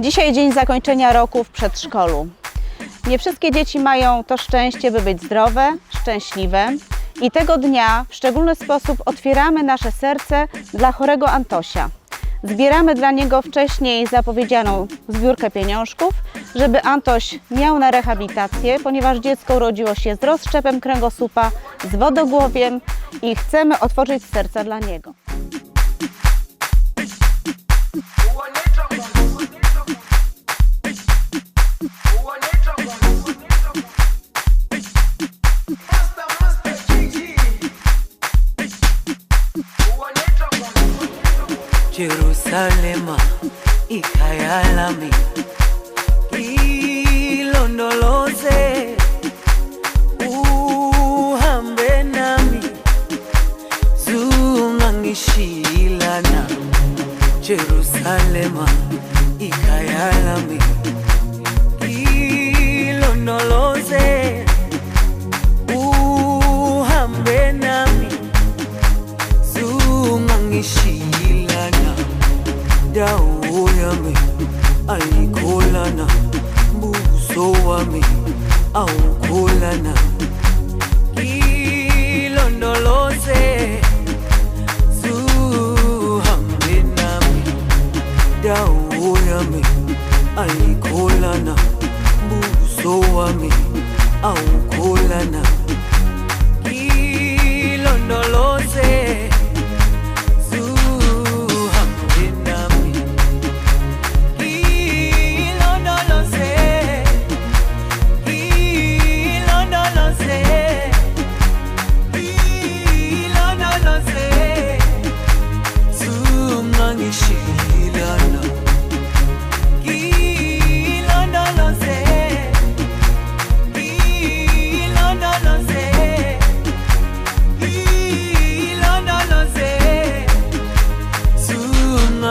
Dzisiaj dzień zakończenia roku w przedszkolu. Nie wszystkie dzieci mają to szczęście, by być zdrowe, szczęśliwe. I tego dnia w szczególny sposób otwieramy nasze serce dla chorego Antosia. Zbieramy dla niego wcześniej zapowiedzianą zbiórkę pieniążków, żeby Antoś miał na rehabilitację, ponieważ dziecko urodziło się z rozszczepem kręgosłupa, z wodogłowiem i chcemy otworzyć serca dla niego. Jerusalema ikayalami. Ilondoloze uhambe nami. Zungangishilana Jerusalema ikhaya wami awukholana ilondoloze zuhambe nami dawo yami ayikholana buso wami awukholana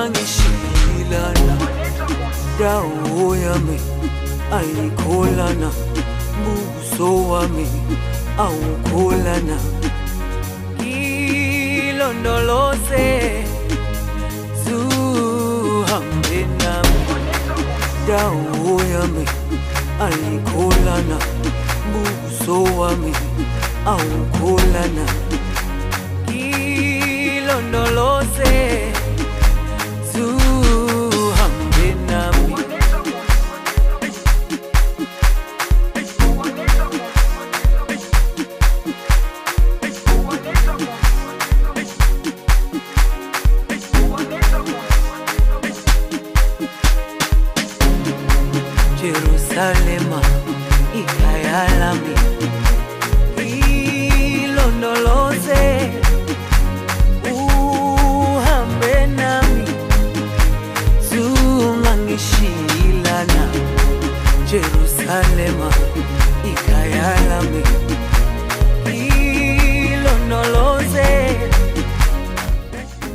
zungangishilana dawo yami ayikholana buso wami awukholana ilondoloze zuhambe nami dawo yami ayikholana buso wami awukholana ilondoloze Jerusalema ikhaya ilondoloze uhambe nami. Zungangishilana Jerusalema ilondoloze.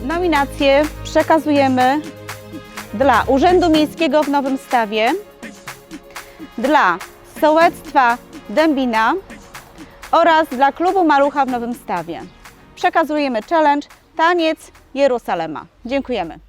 Nominacje przekazujemy dla Urzędu Miejskiego w Nowym Stawie, dla Sołectwa Dębina oraz dla Klubu Malucha w Nowym Stawie. Przekazujemy challenge Taniec Jerusalema. Dziękujemy.